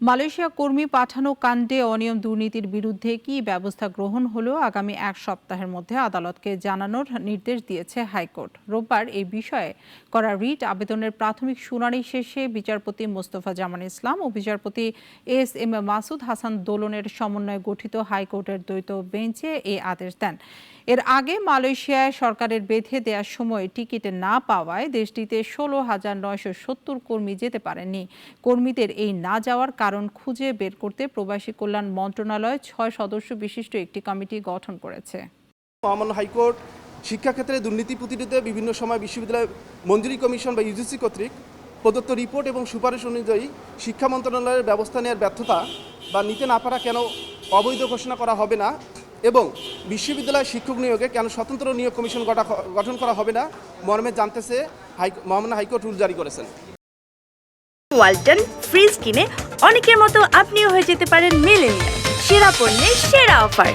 Malaysia কর্মী পাঠানো কাণ্ডে অনিয়ম দুর্নীতির বিরুদ্ধে কি ব্যবস্থা গ্রহণ হলো আগামী এক সপ্তাহের মধ্যে আদালতকে জানানোর নির্দেশ দিয়েছে হাইকোর্ট। রোববার এই বিষয়ে করা রিট আবেদনের প্রাথমিক শুনানি শেষে বিচারপতি মোস্তফা জামান ইসলাম ও বিচারপতি এস এম মাসুদ হাসান দোলনের সমন্বয়ে গঠিত হাইকোর্টের দ্বৈত বেঞ্চে এই আদেশ দেন। এর আগে মালয়েশিয়ায় সরকারের বেঁধে দেওয়ার সময় টিকিট না পাওয়ায় দেশটিতে ষোলো হাজার নয়শো সত্তর কর্মী যেতে পারেননি। কর্মীদের এই না যাওয়ার কারণ খুঁজে বের করতে প্রবাসী কল্যাণ মন্ত্রণালয় ছয় সদস্য বিশিষ্ট একটি কমিটি গঠন করেছে। মহামান্য হাইকোর্ট শিক্ষাক্ষেত্রে দুর্নীতি প্রতিরোধে বিভিন্ন সময় বিশ্ববিদ্যালয় মঞ্জুরি কমিশন বা ইউজিসি কর্তৃক প্রদত্ত রিপোর্ট এবং সুপারিশ অনুযায়ী শিক্ষা মন্ত্রণালয়ের ব্যবস্থা নেওয়ার ব্যর্থতা বা নিতে না পারা কেন অবৈধ ঘোষণা করা হবে না এবং বিশ্ববিদ্যালয় শিক্ষক নিয়োগে কেন স্বতন্ত্র নিয়োগ কমিশন গঠন করা হবে না, মর্মে জানতেছে হাই মহামান্য হাইকোর্ট রুল জারি করেছেন। ওয়ালটন, ফ্রিজ কিনে অনেকের মতো আপনিও হয়ে যেতে পারেন মেলেনিয়া সেরা পণ্যের সেরা অফার।